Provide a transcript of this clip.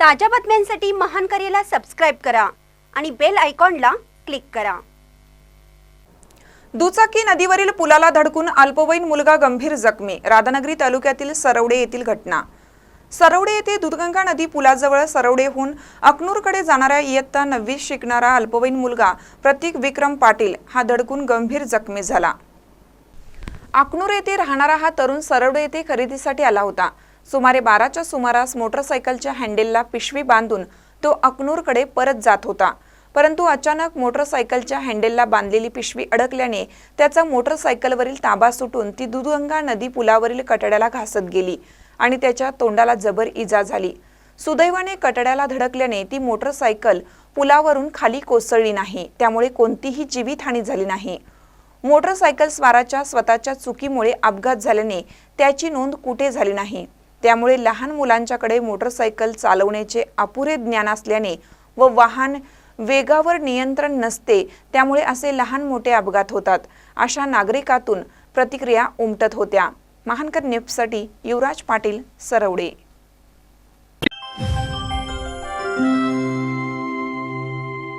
ताज्या बातम्यांसाठी महान करेला सबस्क्राईब करा आणि बेल आयकॉनला क्लिक करा. दुचाकी नदीवरील पुलाला धडकून अल्पवयीन मुलगा गंभीर जखमी राधानगरी तालुक्यातील सरवडे येथील घटना. सरवडे येथे दुधगंगा नदी पुलाजवळ सरवडेहून अकनूरकडे जाणाऱ्या इयत्ता नववीत शिकणारा अल्पवयीन मुलगा प्रतीक विक्रम पाटील हा धडकून गंभीर जखमी झाला. अकनूर येथे राहणारा हा तरुण सरवडे येथे खरेदीसाठी आला होता. सुमारे बाराच्या सुमारास मोटरसायकलच्या हँडेलला पिशवी बांधून तो अकनूरकडे परत जात होता. परंतु अचानक मोटरसायकलच्या हँडेलला बांधलेली पिशवी अडकल्याने त्याचा मोटरसायकलवरील ताबा सुटून ती दुधगंगा नदी पुलावरील कटड्याला घासत गेली आणि त्याच्या तोंडाला जबर इजा झाली. सुदैवाने कटड्याला धडकल्याने ती मोटरसायकल पुलावरून खाली कोसळली नाही त्यामुळे कोणतीही जीवितहानी झाली नाही. मोटरसायकल स्वाराच्या स्वतःच्या चुकीमुळे अपघात झाल्याने त्याची नोंद कुठे झाली नाही? त्यामुळे लहान मुलांच्याकडे मोटरसायकल चालवण्याचे अपुरे ज्ञान असल्याने व वाहन वेगावर नियंत्रण नसते त्यामुळे असे लहान मोठे अपघात होतात. अशा नागरिकातून प्रतिक्रिया उमटत होत्या. महानकर न्यूजसाठी युवराज पाटील सरवडे.